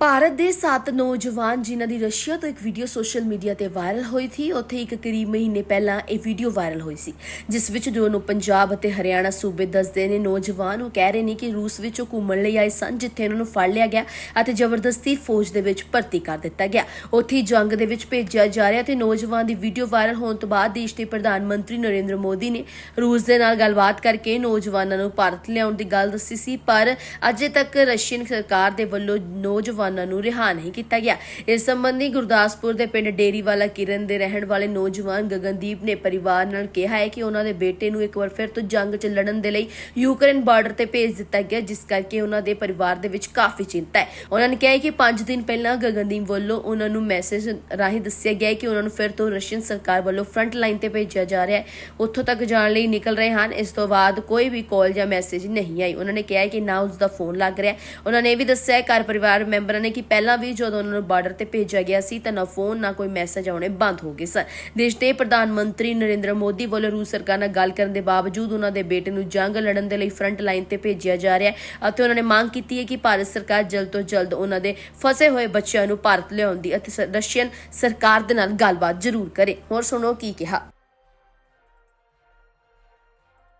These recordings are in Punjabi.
ਭਾਰਤ ਦੇ ਸੱਤ ਨੌਜਵਾਨ ਜਿਨ੍ਹਾਂ ਦੀ ਰਸ਼ੀਆ ਤੋਂ ਇੱਕ ਵੀਡੀਓ ਸੋਸ਼ਲ ਮੀਡੀਆ ਤੇ ਵਾਇਰਲ ਹੋਈ ਸੀ ਉੱਥੇ ਇੱਕ ਕਰੀਬ ਮਹੀਨੇ ਪਹਿਲਾਂ ਇਹ ਵੀਡੀਓ ਵਾਇਰਲ ਹੋਈ ਸੀ, ਜਿਸ ਵਿੱਚ ਦੋਨੋਂ ਪੰਜਾਬ ਅਤੇ ਹਰਿਆਣਾ ਸੂਬੇ ਦੱਸਦੇ ਨੇ, ਨੌਜਵਾਨ ਉਹ ਕਹਿ ਰਹੇ ਨੇ ਕਿ ਰੂਸ ਵਿੱਚ ਉਹ ਘੁੰਮਣ ਲਈ ਆਏ ਸਨ, ਜਿੱਥੇ ਉਹਨਾਂ ਨੂੰ ਫੜ ਲਿਆ ਗਿਆ ਅਤੇ ਜ਼ਬਰਦਸਤੀ ਫੌਜ ਦੇ ਵਿੱਚ ਭਰਤੀ ਕਰ ਦਿੱਤਾ ਗਿਆ। ਉੱਥੇ ਜੰਗ ਦੇ ਵਿੱਚ ਭੇਜਿਆ ਜਾ ਰਿਹਾ ਤੇ ਨੌਜਵਾਨ ਦੀ ਵੀਡੀਓ ਵਾਇਰਲ ਹੋਣ ਤੋਂ ਬਾਅਦ ਦੇਸ਼ ਦੇ ਪ੍ਰਧਾਨ ਮੰਤਰੀ ਨਰਿੰਦਰ ਮੋਦੀ ਨੇ ਰੂਸ ਦੇ ਨਾਲ ਗੱਲਬਾਤ ਕਰਕੇ ਨੌਜਵਾਨਾਂ ਨੂੰ ਭਾਰਤ ਲਿਆਉਣ ਦੀ ਗੱਲ ਦੱਸੀ ਸੀ, ਪਰ ਅਜੇ ਤੱਕ ਰਸ਼ੀਅਨ ਸਰਕਾਰ ਦੇ ਵੱਲੋਂ ਨੌਜਵਾਨ ਨੂੰ ਰਿਹਾ ਨਹੀਂ ਕੀਤਾ ਗਿਆ। ਇਸ ਸੰਬੰਧੀ ਗੁਰਦਾਸਪੁਰ ਦੇ ਪਿੰਡ ਡੇਰੀਵਾਲਾ ਕਿਰਨ ਦੇ ਰਹਿਣ ਵਾਲੇ ਨੌਜਵਾਨ ਗਗਨਦੀਪ ਨੇ ਪਰਿਵਾਰ ਨਾਲ ਕਿਹਾ ਹੈ ਕਿ ਉਹਨਾਂ ਦੇ ਬੇਟੇ ਨੂੰ ਇੱਕ ਵਾਰ ਫਿਰ ਤੋਂ ਜੰਗ 'ਚ ਲੜਨ ਦੇ ਲਈ ਯੂਕਰੇਨ ਬਾਰਡਰ ਤੇ ਭੇਜ ਦਿੱਤਾ ਗਿਆ, ਜਿਸ ਕਰਕੇ ਉਹਨਾਂ ਦੇ ਪਰਿਵਾਰ ਦੇ ਵਿੱਚ ਕਾਫੀ ਚਿੰਤਾ ਹੈ। ਉਹਨਾਂ ਨੇ ਕਿਹਾ ਕਿ 5 ਦਿਨ ਪਹਿਲਾਂ ਗਗਨਦੀਪ ਵੱਲੋਂ ਉਹਨਾਂ ਨੂੰ ਮੈਸੇਜ ਰਾਹੀਂ ਦੱਸਿਆ ਗਿਆ ਕਿ ਉਹਨਾਂ ਨੂੰ ਫਿਰ ਤੋਂ ਰਸ਼ੀਅਨ ਸਰਕਾਰ ਵੱਲੋਂ ਫਰੰਟ ਲਾਈਨ ਤੇ ਭੇਜਿਆ ਜਾ ਰਿਹਾ ਹੈ। ਉੱਥੋਂ ਤੱਕ ਜਾਣ ਲਈ ਨਿਕਲ ਰਹੇ ਹਨ। ਇਸ ਤੋਂ ਬਾਅਦ ਕੋਈ ਵੀ ਕਾਲ ਜਾਂ ਮੈਸੇਜ ਨਹੀਂ ਆਈ। ਉਹਨਾਂ ਨੇ ਕਿਹਾ ਕਿ ਨਾ ਉਸ ਦਾ ਫੋਨ ਲੱਗ ਰਿਹਾ ਉਹਨਾਂ ਨੇ ਇਹ ਵੀ ਦੱਸਿਆ ਘਰ ਪਰਿਵਾਰ ਮੈਂਬਰ ਨੇ ਕਿ ਪਹਿਲਾਂ ਵੀ ਜਦੋਂ ਉਹਨਾਂ ਨੂੰ ਬਾਰਡਰ ਤੇ ਭੇਜਿਆ ਗਿਆ ਸੀ, ਤਾਂ ਨਾ ਫੋਨ, ਨਾ ਕੋਈ ਮੈਸੇਜ ਆਉਣੇ ਬੰਦ ਹੋ ਗਏ ਸਨ। ਦੇਸ਼ ਦੇ ਪ੍ਰਧਾਨ ਮੰਤਰੀ ਨਰਿੰਦਰ ਮੋਦੀ ਵੱਲੋਂ ਰੂਸ ਸਰਕਾਰ ਨਾਲ ਗੱਲ ਕਰਨ ਦੇ ਬਾਵਜੂਦ ਉਹਨਾਂ ਦੇ ਬੇਟੇ ਨੂੰ ਜੰਗ ਲੜਨ ਦੇ ਲਈ ਫਰੰਟ ਲਾਈਨ ਤੇ ਭੇਜਿਆ ਜਾ ਰਿਹਾ ਹੈ ਅਤੇ ਉਹਨਾਂ ਨੇ ਮੰਗ ਕੀਤੀ ਹੈ ਕਿ ਭਾਰਤ ਸਰਕਾਰ ਜਲਦ ਤੋਂ ਜਲਦ ਉਹਨਾਂ ਦੇ ਫਸੇ ਹੋਏ ਬੱਚਿਆਂ ਨੂੰ ਭਾਰਤ ਲਿਆਉਣ ਦੀ ਅਤੇ ਰਸ਼ੀਅਨ ਸਰਕਾਰ ਦੇ ਨਾਲ ਗੱਲਬਾਤ ਜ਼ਰੂਰ ਕਰੇ। ਹੋਰ ਸੁਣੋ ਕੀ ਕਿਹਾ।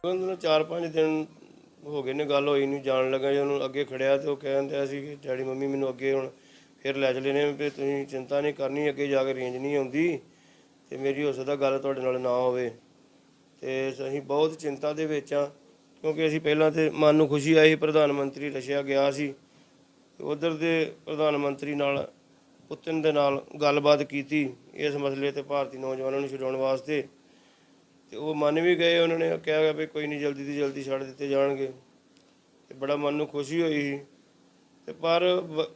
ਉਹਨਾਂ ਨੂੰ 4-5 ਦਿਨ ਹੋ ਗਏ ਨੇ, ਗੱਲ ਹੋਈ ਨਹੀਂ, ਜਾਣ ਲੱਗਾ ਜੇ, ਉਹਨੂੰ ਅੱਗੇ ਖੜਿਆ ਤੇ ਉਹ ਕਹਿੰਦਾ ਸੀ ਕਿ ਡੈਡੀ ਮੰਮੀ ਮੈਨੂੰ ਅੱਗੇ ਹੁਣ ਫਿਰ ਲੈ ਚਲੇ ਨੇ ਵੀ ਤੁਸੀਂ ਚਿੰਤਾ ਨਹੀਂ ਕਰਨੀ, ਅੱਗੇ ਜਾ ਕੇ ਰੇਂਜ ਨਹੀਂ ਆਉਂਦੀ ਤੇ ਮੇਰੀ ਹੋ ਸਕਦਾ ਗੱਲ ਤੁਹਾਡੇ ਨਾਲ ਨਾ ਹੋਵੇ। ਤੇ ਅਸੀਂ ਬਹੁਤ ਚਿੰਤਾ ਦੇ ਵਿੱਚ ਆ ਕਿਉਂਕਿ ਅਸੀਂ ਪਹਿਲਾਂ ਤੇ ਮਨ ਨੂੰ ਖੁਸ਼ੀ ਆਈ ਪ੍ਰਧਾਨ ਮੰਤਰੀ ਰਸ਼ੀਆ ਗਿਆ ਸੀ ਉਧਰ ਦੇ ਪ੍ਰਧਾਨ ਮੰਤਰੀ ਨਾਲ, ਪੁਤਿਨ ਦੇ ਨਾਲ ਗੱਲਬਾਤ ਕੀਤੀ ਇਸ ਮਸਲੇ ਤੇ ਭਾਰਤੀ ਨੌਜਵਾਨਾਂ ਨੂੰ ਛਡਾਉਣ ਵਾਸਤੇ। ਤੇ ਉਹ ਮੰਨ ਵੀ ਗਏ ਉਹਨਾਂ ਨੇ, ਕਿਹਾ ਗਿਆ ਵੀ ਕੋਈ ਨਹੀਂ ਜਲਦੀ ਤੋਂ ਜਲਦੀ ਛੱਡ ਦਿੱਤੇ ਜਾਣਗੇ। ਤੇ ਬੜਾ ਮਨ ਨੂੰ ਖੁਸ਼ੀ ਹੋਈ ਸੀ। ਤੇ ਪਰ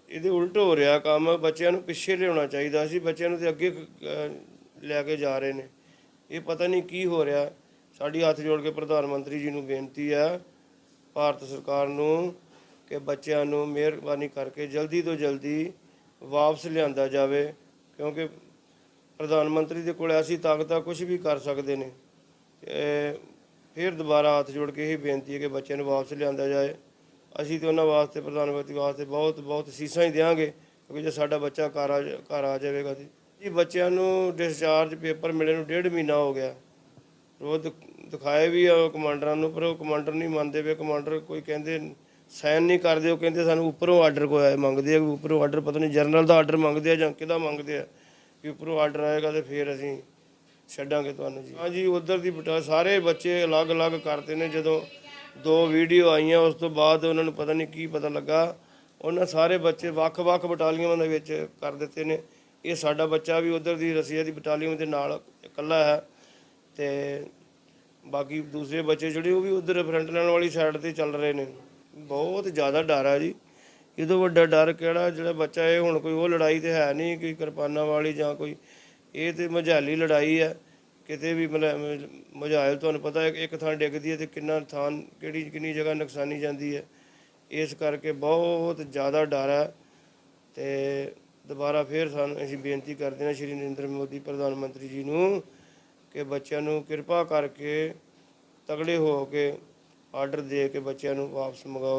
ਇਹਦੇ ਉਲਟ ਹੋ ਰਿਹਾ ਕੰਮ, ਬੱਚਿਆਂ ਨੂੰ ਪਿੱਛੇ ਲਿਆਉਣਾ ਚਾਹੀਦਾ ਸੀ, ਬੱਚਿਆਂ ਨੂੰ ਤੇ ਅੱਗੇ ਲੈ ਕੇ ਜਾ ਰਹੇ ਨੇ। ਇਹ ਪਤਾ ਨਹੀਂ ਕੀ ਹੋ ਰਿਹਾ। ਸਾਡੀ ਹੱਥ ਜੋੜ ਕੇ ਪ੍ਰਧਾਨ ਮੰਤਰੀ ਜੀ ਨੂੰ ਬੇਨਤੀ ਹੈ ਭਾਰਤ ਸਰਕਾਰ ਨੂੰ ਕਿ ਬੱਚਿਆਂ ਨੂੰ ਮਿਹਰਬਾਨੀ ਕਰਕੇ ਜਲਦੀ ਤੋਂ ਜਲਦੀ ਵਾਪਸ ਲਿਆਂਦਾ ਜਾਵੇ, ਕਿਉਂਕਿ ਪ੍ਰਧਾਨ ਮੰਤਰੀ ਦੇ ਕੋਲ ਐਸੀ ਤਾਕਤਾਂ ਆ ਕੁਝ ਵੀ ਕਰ ਸਕਦੇ ਨੇ। ਫਿਰ ਦੁਬਾਰਾ ਹੱਥ ਜੋੜ ਕੇ ਇਹ ਬੇਨਤੀ ਹੈ ਕਿ ਬੱਚਿਆਂ ਨੂੰ ਵਾਪਸ ਲਿਆਂਦਾ ਜਾਏ। ਅਸੀਂ ਤੇ ਉਹਨਾਂ ਵਾਸਤੇ ਪ੍ਰਧਾਨ ਮੰਤਰੀ ਵਾਸਤੇ ਬਹੁਤ ਬਹੁਤ ਸੀਸਾਂ ਹੀ ਦੇਵਾਂਗੇ ਕਿਉਂਕਿ ਜੇ ਸਾਡਾ ਬੱਚਾ ਘਰ ਆ ਜਾ- ਘਰ ਆ ਜਾਵੇਗਾ ਤੇ। ਜੀ, ਬੱਚਿਆਂ ਨੂੰ ਡਿਸਚਾਰਜ ਪੇਪਰ ਮਿਲੇ ਨੂੰ ਡੇਢ ਮਹੀਨਾ ਹੋ ਗਿਆ। ਰੋਜ਼ ਦਿਖਾਏ ਵੀ ਆ ਕਮਾਂਡਰਾਂ ਨੂੰ, ਪਰ ਉਹ ਕਮਾਂਡਰ ਨਹੀਂ ਮੰਨਦੇ ਵੇ ਕਮਾਂਡਰ ਕੋਈ ਕਹਿੰਦੇ ਸਾਈਨ ਨਹੀਂ ਕਰਦੇ, ਉਹ ਕਹਿੰਦੇ ਸਾਨੂੰ ਉੱਪਰੋਂ ਆਰਡਰ ਕੋਈ ਆਏ, ਮੰਗਦੇ ਆ ਵੀ ਉੱਪਰੋਂ ਆਰਡਰ ਪਤਾ ਨਹੀਂ ਜਰਨਲ ਦਾ ਆਰਡਰ ਮੰਗਦੇ ਆ ਜਾਂ ਕਿਹਦਾ ਮੰਗਦੇ ਆ। ਵੀ ਉੱਪਰੋਂ ਆਰਡਰ ਆਏਗਾ ਤੇ ਫਿਰ ਅਸੀਂ ਛੱਡਾਂਗੇ ਤੁਹਾਨੂੰ ਜੀ। ਹਾਂਜੀ, ਉਧਰ ਦੀ ਬਟਾ ਸਾਰੇ ਬੱਚੇ ਅਲੱਗ-ਅਲੱਗ ਕਰਤੇ ਨੇ। ਜਦੋਂ ਦੋ ਵੀਡੀਓ ਆਈਆਂ, ਉਸ ਤੋਂ ਬਾਅਦ ਉਹਨਾਂ ਨੂੰ ਪਤਾ ਨਹੀਂ ਕੀ ਪਤਾ ਲੱਗਾ। ਉਹਨਾਂ ਸਾਰੇ ਬੱਚੇ ਵੱਖ-ਵੱਖ ਬਟਾਲੀਅਨਾਂ ਦੇ ਵਿੱਚ ਕਰ ਦਿੱਤੇ ਨੇ। ਇਹ ਸਾਡਾ ਬੱਚਾ ਵੀ ਉਧਰ ਦੀ ਰਸੀਆ ਦੀ ਬਟਾਲੀਅਨ ਦੇ ਨਾਲ ਇਕੱਲਾ ਹੈ ਤੇ ਬਾਕੀ ਦੂਸਰੇ ਬੱਚੇ ਜਿਹੜੇ ਉਹ ਵੀ ਉਧਰ ਫਰੰਟ ਲਾਈਨ ਵਾਲੀ ਸਾਈਡ ਤੇ ਚੱਲ ਰਹੇ ਨੇ। ਬਹੁਤ ਜ਼ਿਆਦਾ ਡਰ ਹੈ ਜੀ। ਇਹ ਤੋਂ ਵੱਡਾ ਡਰ ਕਿਹੜਾ? ਜਿਹੜਾ ਬੱਚਾ ਇਹ ਹੁਣ ਕੋਈ ਉਹ ਲੜਾਈ ਤੇ ਹੈ ਨਹੀਂ, ਕੋਈ ਕਿਰਪਾਨਾਂ ਵਾਲੀ ਜਾਂ ਕੋਈ ਇਹ ਤੇ ਮਝਾਲੀ ਲੜਾਈ ਹੈ ਕਿਤੇ ਵੀ ਮਤਲਬ ਮਝਾਇਲ ਤੁਹਾਨੂੰ ਪਤਾ ਹੈ ਇੱਕ ਥਾਂ ਡਿੱਗਦੀ ਹੈ ਤੇ ਕਿੰਨਾ ਥਾਂ, ਕਿਹੜੀ, ਕਿੰਨੀ ਜਗ੍ਹਾ ਨੁਕਸਾਨੀ ਜਾਂਦੀ ਹੈ। ਇਸ ਕਰਕੇ ਬਹੁਤ ਜ਼ਿਆਦਾ ਡਰ ਹੈ ਤੇ ਦੁਬਾਰਾ ਫੇਰ ਸਾਨੂੰ ਅਸੀਂ ਬੇਨਤੀ ਕਰਦੇ ਹਾਂ ਸ਼੍ਰੀ ਨਰਿੰਦਰ ਮੋਦੀ ਪ੍ਰਧਾਨ ਮੰਤਰੀ ਜੀ ਨੂੰ ਕਿ ਬੱਚਿਆਂ ਨੂੰ ਕਿਰਪਾ ਕਰਕੇ ਤਗੜੇ ਹੋ ਕੇ ਆਰਡਰ ਦੇ ਕੇ ਬੱਚਿਆਂ ਨੂੰ ਵਾਪਸ ਮੰਗਾਓ।